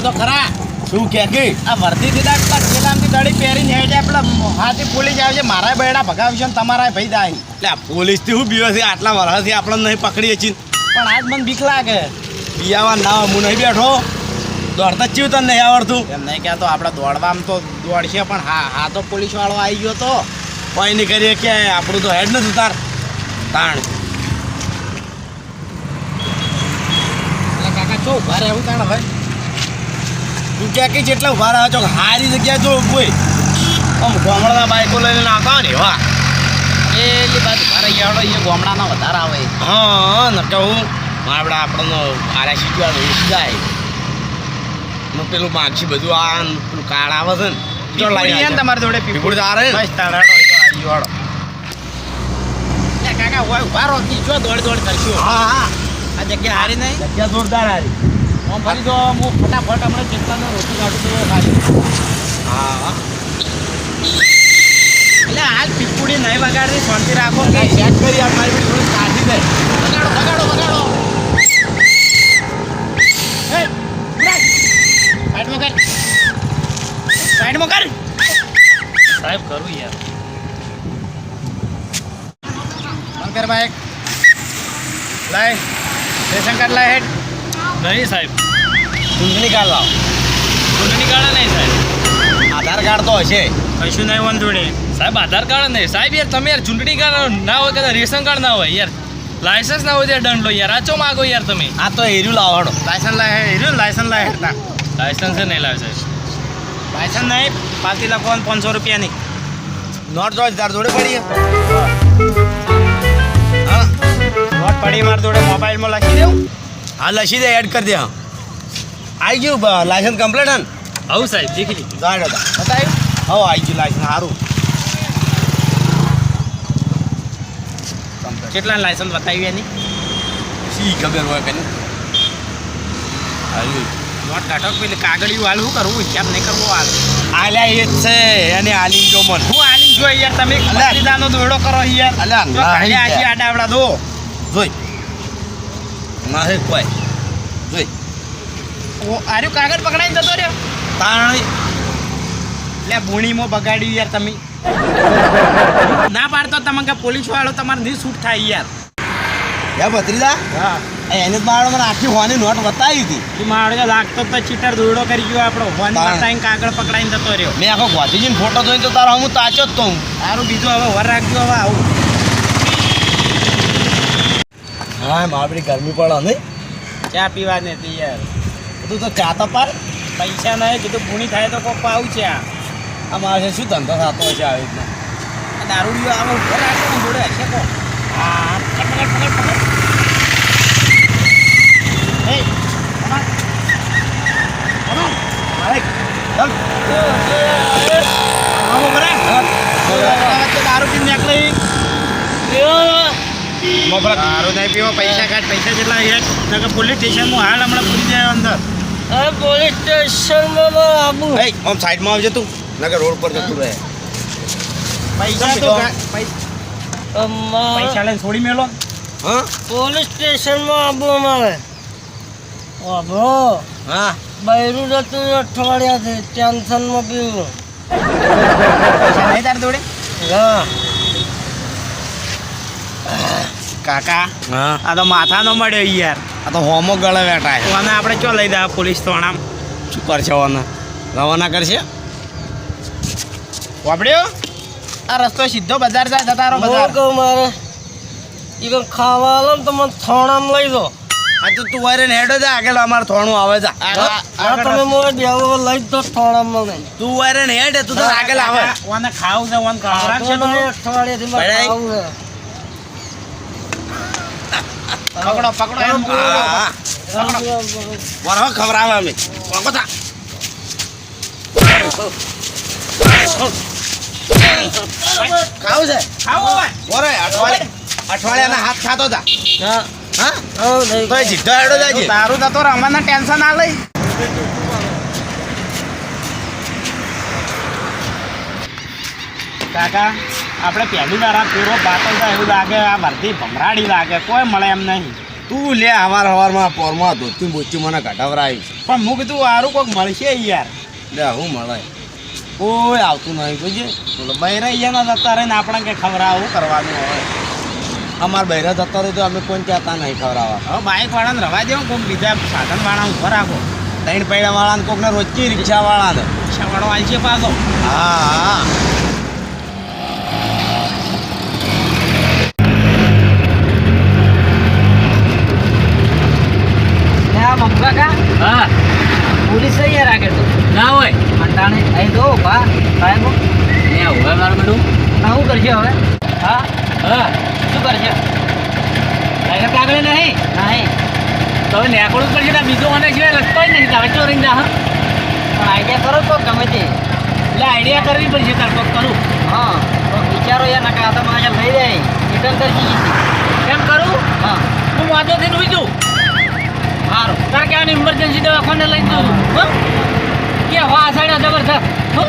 આવો તો ખરા. શું કે કે? આ વર્દી દીધા પેલા છેલ્લામથી દડી પહેરીને હેડે પેલા હાથી પોલીસ આવશે મારા બેડા ભગાવશે ને તમારા ભાઈ દાય. એટલે પોલીસથી હું બીવે છે? આટલા વર્ષથી આપણને નહીં પકડીએ છીએ. પણ આજ મને બીક લાગે. બિયાવા ના હું નહીં બેઠો. દોડતા જ ચીવ તને નહીં આવડતું. એમ નહીં કહેતો આપણે દોડવામાં તો દોડશે પણ હા હા તો પોલીસ વાળો આવી ગયો તો. કોઈ નહીં કરીએ કે આપણું તો હેડ નથી તાર તાણ. કાકા શું ઊભા રહેવું તાણ હવે? તું કે કે જેટલા ઊભા રહ્યા છો હારી જગ્યા જો કોઈ આમ ગામડાના બાઈકો લઈને નાખો ને એવા એ એટલી બાજુ ઊભા રહી ગયા એ ગામડાના વધારે આવે. હા ન હું આપણે આપણને આરા શીખવા એ જાય ને પેલું માગશી બધું આ ને પેલું કાર્ડ આવે છે ને જો લાવી તમારી જોડે પીપુડ. હારે ને? બસ તારાડો એ તો આવી વાળો. કાકા હોય ઊભા રહો જો દોડ દોડ કરશું. હા હા. આ જગ્યા હારી નહીં? જગ્યા જોરદાર હારી. આમ ફરી તો હું ફટાફટ હમણાં ચિંતાનો રોટી કાઢું તો ખાલી હા હા એટલે હાલ પીપુડી નહીં વગાડતી શાંતિ રાખો કે ચેક કરી આ મારી થોડી કાઢી દે વગાડો વગાડો વગાડો. સાઈડમાં કર. સાઈડમાં કર. સાહેબ કરું યાર. બાઈક લાય. રેશન કાર્ડ લાય હેડ. નહીં સાહેબ. કાર્ડ લાવ. ચૂંટણી કાર્ડ નહીં સાહેબ. આધાર કાર્ડ તો હશે. કશું નહીં વંધુડે સાહેબ આધાર કાર્ડ નહીં. સાહેબ યાર તમે યાર ચૂંટણી કાર્ડ ના હોય કદાચ રેશન કાર્ડ ના હોય યાર. લાયસન્સ ના હોય ત્યારે દંડ લો યાર. આ ચો માગો યાર તમે. આ તો હેર્યું લાવડો લાયસન્સ લાય હેર્યું હીરું લાયસન્સ લાય હેડ લાયસન્સ નહીં લાવે સાહેબ. લાયસન્સ નહીં પાકી લખવાનું પાંચસો રૂપિયાની. નોટ જો તાર જોડે પડી હા. નોટ પડી મારા જોડે મોબાઈલમાં લખી દેવું. હા લસી દે એડ કરી દે હા. આવી ગયું લાયસન્સ કમ્પ્લીટ હન આવું સાહેબ દેખી લીધું. જાડો હતા બતાવ્યું? હો આવી ગયું લાયસન્સ સારું કેટલા લાયસન્સ બતાવ્યું એની? શી ખબર હોય કે આવ્યું નોટ કાઢો પેલી કાગળિયું હાલ શું કરવું હિસાબ નહીં કરવો હાલ. આલ્યા એ જ છે અને આલી જો મન. હું આલી જોઈ યાર તમે. બત્રીદાનો દોડો કરો યાર. અલ્યા, જો આજી આડાવડા દો. જોઈ. ના હે કોઈ. જોઈ. આર્યું કાગળ પકડાઈને જતો રહ્યો? તાણ એટલે ભૂણીમાં બગાડ્યું યાર તમે. ના પાડતો તમે કે પોલીસ વાળો તમારે નહીં શૂટ થાય યાર. યા ભત્રીજા હા. એને જ મારો મને આખી હોવાની નોટ બતાવી હતી. ઈ મારો લાગતો તો ચીટર દોડો કરી ગયો આપણો. તાણ. બતાવીને કાગળ પકડાઈને જતો રહ્યો. મેં આખો ગોધીજીનો ફોટો જોઈને તો તારો હું તાચો જ તો હું સારું બીજું હવે વર રાખજો હવે આવું. હા મારી ગરમી પડે નહીં. ચા પીવાની હતી યાર. તું તો ચા તો પર. પૈસા નહીં કીધું પૂણી થાય તો કોક આવું છે આ. મારે શું ધંધો થતો હશે આવી રીતના? આ દારૂડિયો આવો ઘર આવે જોડે હશે કોક હા પકડ પકડ પકડ. દારૂ પીને નીકળી. દારૂ નહીં પીવો પૈસા કાઢ. પૈસા જેટલા પોલીસ સ્ટેશનમાં હાલ હમણાં પૂરી જાય અંદર. પોલીસ સ્ટેશનમાં આબુ. એ આમ સાઈડમાં આવજે તું. નકર રોડ પર જતું રહે. પૈસા તો પૈસા લઈને છોડી મેલો. હા? પોલીસ સ્ટેશનમાં આબુ અમારે. આબો. હા. બૈરું જતું અઠવાડિયાથી ટેન્શનમાં પીવું. પૈસા નહીં તાર જોડે? હા. કાકા. આ તો માથાનો મળ્યો યાર. આ તો હોમો ગળે બેઠા ઓને આપણે ચો લઈ દે પોલીસ થોણા શું કરશે ઓને? રવાના કરશે? વાપડ્યો આ રસ્તો સીધો બજાર જાય જતારો બજાર. કહું મારે? એ ખાવાલો ને તો મને થોણામ લઈ દો આ તો તું વારે હેડો જા આગળ અમારે થોણું આવે જા. આ તમે મો દેવો લઈ જ દો થોણામાં લઈ. તું વારે ને હેડ તું તો આગળ આવે. ઓને ખાવ છે ઓન ખવડાવ રાખશે તો નહીં અઠવાડિયાથી ખાવ છે. પકડો પકડો એમ. વરહ ખવડાવે અમે. પકો થા. ખાવું છે? ખાવું વરે અઠવાડિયે અઠવાડિયાના હાથ ખાતો તા. હા. હા? તો એ સીધો હેડો જાજે. તારું જતો રમવાના ટેન્શન ના લઈ. કાકા? આપણે પહેલી વાર આ ફેરો બાટલ થાય એવું લાગે આ ભરતી ભમરાડી લાગે કોઈ મળે એમ નહીં. તું લે હવાર હવારમાં પોરમાં ધોતી બોચી મને ઘટાવરાયું છે. પણ હું કીધું સારું કોઈક મળશે યાર. લે હું મળે. કોઈ આવતું નહીં જોજે બોલો બૈરા અહીંયા જતા રહીને આપણે કંઈ ખબર આવું કરવાનું હોય. અમારે બૈરા જતા રહે તો અમે કોઈ કહેતા નહીં ખવડાવવા? હવે બાઇક વાળાને રવા દેવો કોઈક બીજા સાધન વાળા ઊભા રાખો. ત્રણ પૈડા વાળાને કોઈકને રોજકી રિક્ષા વાળાને રિક્ષા વાળો આલશે પાછો. હા હા ના મમ્મી કાકા હા પોલીસ છે યાર આગળ તો ના હોય તો ભા સાહેબ ને હવે મારું બધું ના શું કરશે હવે? હા? હા. શું કરશે? ડાયરેક્ટ આગળ નહીં? નહીં. તો હવે નેકળું જ પડશે ને બીજો મને છે રસ્તો જ નહીં હવે ચોરી ના હા. પણ આઈડિયા કરો તો ગમે તે. એટલે આઈડિયા કરવી પડશે તાર કોક કરું. હા તો વિચારો યાર નકા તો મારા લઈ જાય. રિટર્ન કરશી કેમ કરું? હા. હું વાંધો થઈને બીજું સારું તાર કે આની ઇમરજન્સી દવાખાને લઈ જઉં હો? કે હવા આસાડ્યા જબરજસ્ત. હો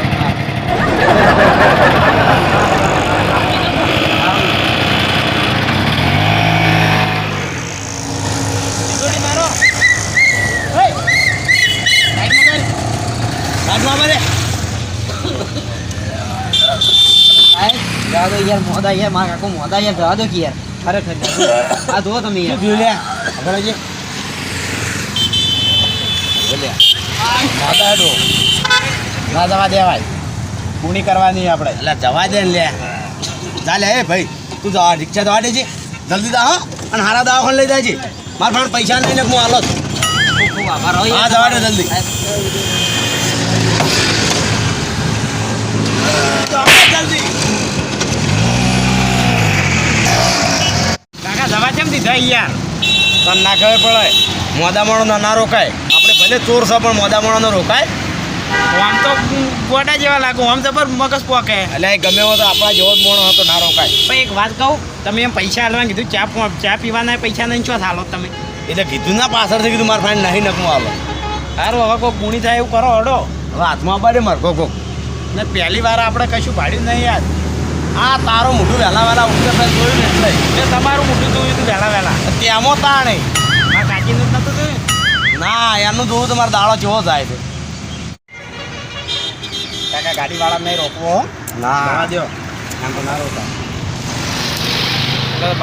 કાઢવા મને સાહેબ જવા દો યાર મોદા યાર મારા કાકો મોદા યાર રાદો કે યાર ખરેખર આ જુઓ તમે યાર થયું લે આગળ જે બોલ્યા માતા હેઠો. ના જવા દેવાય. પૂણી કરવાની આપણે. એટલે જવા દે ને લે. ચાલે હે ભાઈ તું જવા રિક્ષા જવા દેજે. જલ્દી દા હો. અને હારા દવાખાને લઈ જાય છે મારા પાસે પૈસા નહીં ને હું હાલો છું. હા, જવા દે જલ્દી. જલ્દી કાકા જવા કેમ દીધા યાર? તને ના ખબર પડે મોદા માણો ના રોકાય. આપણે ભલે ચોર છે પણ મોદા માણો રોકાય. આમ તો ગોટા જેવા લાગુ આમ જબર મગજ પોકે. એટલે ગમે એવો તો આપણા જેવો જ મોણો હતો ના રોકાય. પણ એક વાત કહું તમે એમ પૈસા હાલવા કીધું ચા ચા પીવાના પૈસા નહીં છો હાલો તમે. એટલે કીધું ના પાછળથી કીધું મારા ફ્રેન્ડ નહીં નકમું હાલો. સારું હવે કોઈ પૂણી થાય એવું કરો હડો. હવે હાથમાં પાડે માર કોક ને પહેલી વાર આપણે કશું ભાડ્યું નહીં યાર. આ તારો મોઢું વહેલા વહેલા ઉઠે મેં જોયું ને એટલે. મેં તમારું મોઢું જોયું હતું વહેલા વહેલા. ત્યાંમાં તાણે. મારા કાકીનું જ નતું જોયું? ના એનું જોવું તો મારો દાડો કેવો જાય છે. કાકા ગાડીવાળા નહીં રોકવો ના. જવા દ્યો આમ તો ના રોકાય.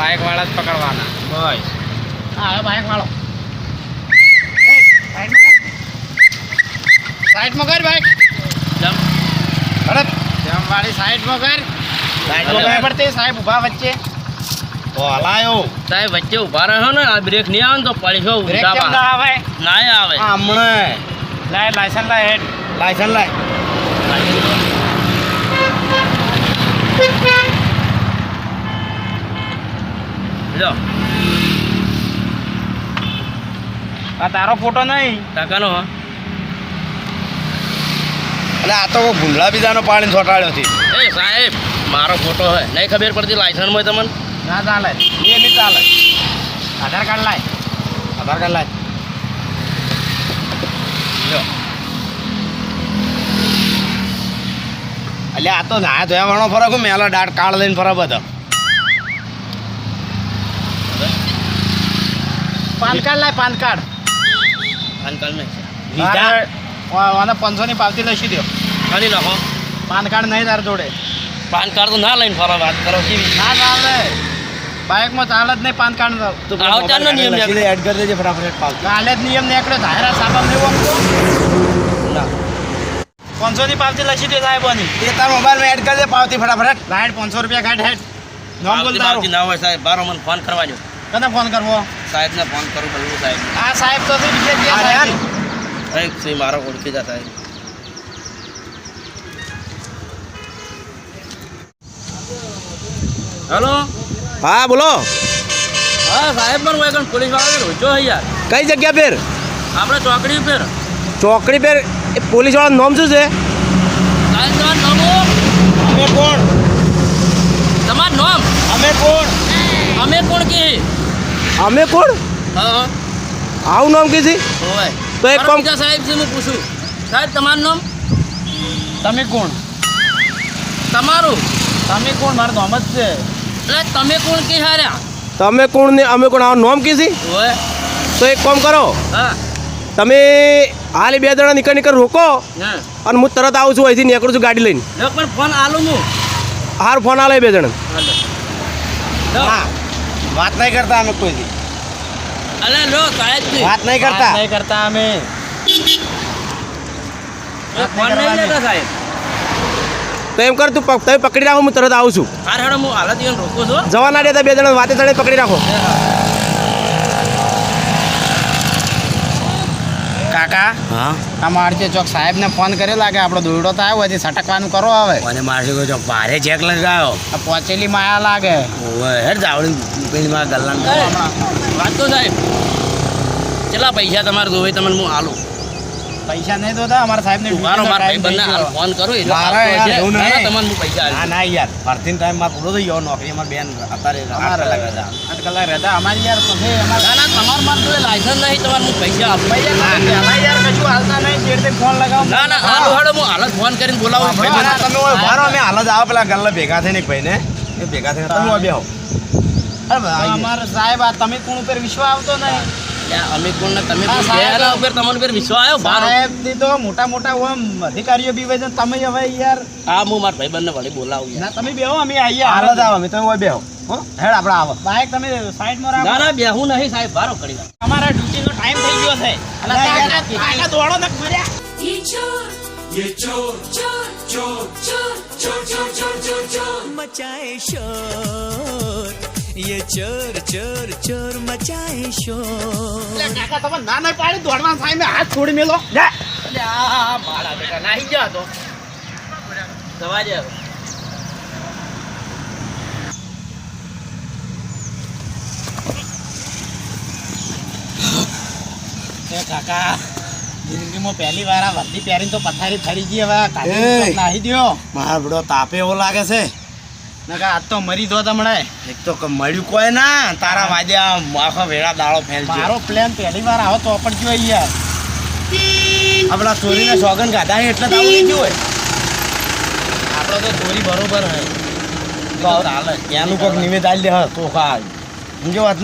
બાઇક વાળા જ પકડવાના. બસ. હા હવે બાઇક વાળો સાઈડમાં કર. બાઇક. જેમ. વાળી સાઈડમાં કર. સાઈડમાં કર પડતી સાહેબ ઊભા વચ્ચે. તો હલાયો. સાહેબ વચ્ચે ઊભા રહ્યો ને આ બ્રેક નહીં આવે ને તો પડી ગયો બ્રેક કેમ ના આવે? ના આવે. હમણે. લાય લાયસન્સ લાય હેડ. લાયસન્સ લાય. લો. આ તારો ફોટો નહીં. કાકાનો હો. એટલે આ તો ભૂંડળા બીજાનો પાણી છોટાડ્યો છે. એ સાહેબ મારો ફોટો હે. નહીં ખબર પડતી લાયસન્સ હોય તમને? ના ચાલે. એ નહીં ચાલે. આધાર કાર્ડ લાય. આધાર કાર્ડ લાય. એટલે આ તો ના જોયા વાળો ફરક હું મેલો દાટ કાળ લઈને ફરક બધો. પાન કાર્ડ લાય પાન કાર્ડ. અંકલ નહીં. લીધા? અને પાંચસો ની પાવતી લખી દો ખાલી લખો પાન કાર્ડ નહીં તાર જોડે. પાન કાર્ડ તો ના લઈને ફરો વાત કરો કેવી ના ચાલે બાઇકમાં ચાલે જ નહીં પાન કાર્ડ તું. આવો ચાલનો નિયમ દે એડ કરી દેજે ફટાફટ પાલ કાલે જ નિયમ નીકળ્યો ધાયરા સાબા નહીં ઓમતો ના પાંચસો ની. પાવતી લખી દે સાહેબોની. એ તાર મોબાઈલમાં એડ કરી દે પાવતી ફટાફટ. લાઈટ પાંચસો રૂપિયા કાઢ હેડ નોમ બોલ પાવતી તારું બાવતી ના હોય સાહેબ બારો મને ફોન કરવા દો કને ફોન કરવો? સાહેબને ફોન કરું બોલવું સાહેબ. આ સાહેબ તો છે બીજે જ. સાહેબ. એક છે મારો ઓળખીતા સાહેબ હેલો? હા બોલો. હા સાહેબ પણ હું એક પોલીસવાળા રોજો હે યાર. કઈ જગ્યા પર આપણે ચોકડી ઉપર ચોકડી પર એ પોલીસ વાળાનું નામ શું છે? સાહેબ તમારું નામ? અમે કોણ? તમારું નામ? અમે કોણ? અમે કોણ? હા. આવું નામ કીધી હોય. તો એક કામ- સાહેબ છે હું પૂછું. સાહેબ તમારું નામ? તમે કોણ? તમારું? તમે કોણ? મારું નામ જ છે. એટલે તમે કોણ કે હાર્યા તમે કોણ ને અમે કોણ? આવું નોમ કીધી તો એક કામ કરો. હા. તમે હાલ બે જણા નીકળ નીકળ રોકો અને હું તરત આવું છું અહીંથી નીકળું છું ગાડી લઈને. પણ ફોન આલું હું. હાર ફોન આલે બે જણા. હા. વાત નહીં કરતા અમે કોઈ. અલે લો સાહેબ વાત નહીં કરતા. નહીં કરતા અમે. ફોન નહીં લેતા સાહેબ. તો એમ કર તું પક- તમે પકડી રાખો હું તરત આવું છું. હાર હેડો હું હાલત રોકો છો. જવા ના બે જણા વાતે ચડે પકડી રાખો. કાકા. હા. આ મારજે ચોક સાહેબને ફોન કર્યો લાગે આપણો દોરડો તો આવ્યો હજી સટકવાનું કરો હવે. મને મારશે ચોક ભારે ચેક લગાયો. આ પહોંચેલી માયા લાગે. ઓવે હેડ જાવડી પેલીમાં ગલ્લા વાત તો સાહેબ કેટલા પૈસા તમારે જોવે તમને હું આલું પૈસા નહીં દોતા અમારા સાહેબને મારો માર time ભાઈ બંને થઈ હાલ ફોન કરો એટલે મારે યાર એવું ના, ના, નહીં. તમને હું પૈસા ના ના યાર ભારતીય ટાઈમમાં પૂરો થઈ ગયો નોકરી અમારે બેન અત્યારે અમારે કલાક હતા આઠ કલાક રહેતા અમારી યાર પછી ના ના તમારું માર તો લાયસન્સ નહીં તમારે હું પૈસા આપું. પૈસા. યાર કશું હાલતા નહીં જે રીતે ફોન લગાવો. ના ના હાલો હાલો હું હાલત ફોન કરીને બોલાવું ભાઈ. ના, તમે ઓય ઊભા અમે હાલ જ આવો પેલા ગલ્લા ભેગા થઈને એક ભાઈને. એ ભેગા થઈને તમે ઓય બેહો. અમારા સાહેબ આ તમે કોણ ઉપર વિશ્વાસ આવતો નહીં? યા, અમે કોણ ને તમે હા, કોણ? સાહેબ. બેના ઉપર તમારા ઉપર વિશ્વાસ આવ્યો બારો સાહેબ થી તો મોટા મોટા ઓમ અધિકારીઓ બી હોય છે તમે હવે યાર હા હું મારા ભાઈબંધને વળી બોલાવું યાર. ના તમે બેહો અમે આવીએ હાલ જ આવો અમે તમે ઓય બેહો હો હેડ આપણે આવો બાઈક તમે સાઈડમાં રાખો ના ના બેહું નહીં સાહેબ બારો કરી નાખ. અમારા ડ્યુટીનો ટાઈમ થઈ ગયો છે અને કાકા કાકા દોડો ને મર્યા ये चोर ये चोर चोर चोर चोर चोर चोर चोर चोर चोर मचाए शोर એ ચર ચર ચર મચાય શોર કાકા તમે ના ના પાડી દોડવા થાય મેં હાથ છોડી મેલો. લે. આ મારા બેટા નાહી ગયો તો. દવા જ કાકા જિંદગીમાં પહેલી વાર આ વર્દી પહેરીને તો પથારી ફરી ગયો હવે. નાહી દો મારા બડો તાપે એવો લાગે છે. નકા આજ તો મરી દો તમને એક તો મળ્યું કોઈ ના તારા વાદે આખો વેળા દાળો ફેલજો. મારો પ્લાન પહેલી વાર આવો તો પણ જો યાર. આપણા ચોરીને સોગન ગાધા એટલે તો આવું હોય. આપણો તો ચોરી બરોબર હે તો ચાલે. એનું કોઈક નિવેદ આલી દે હા તો ખા સમજો વાત?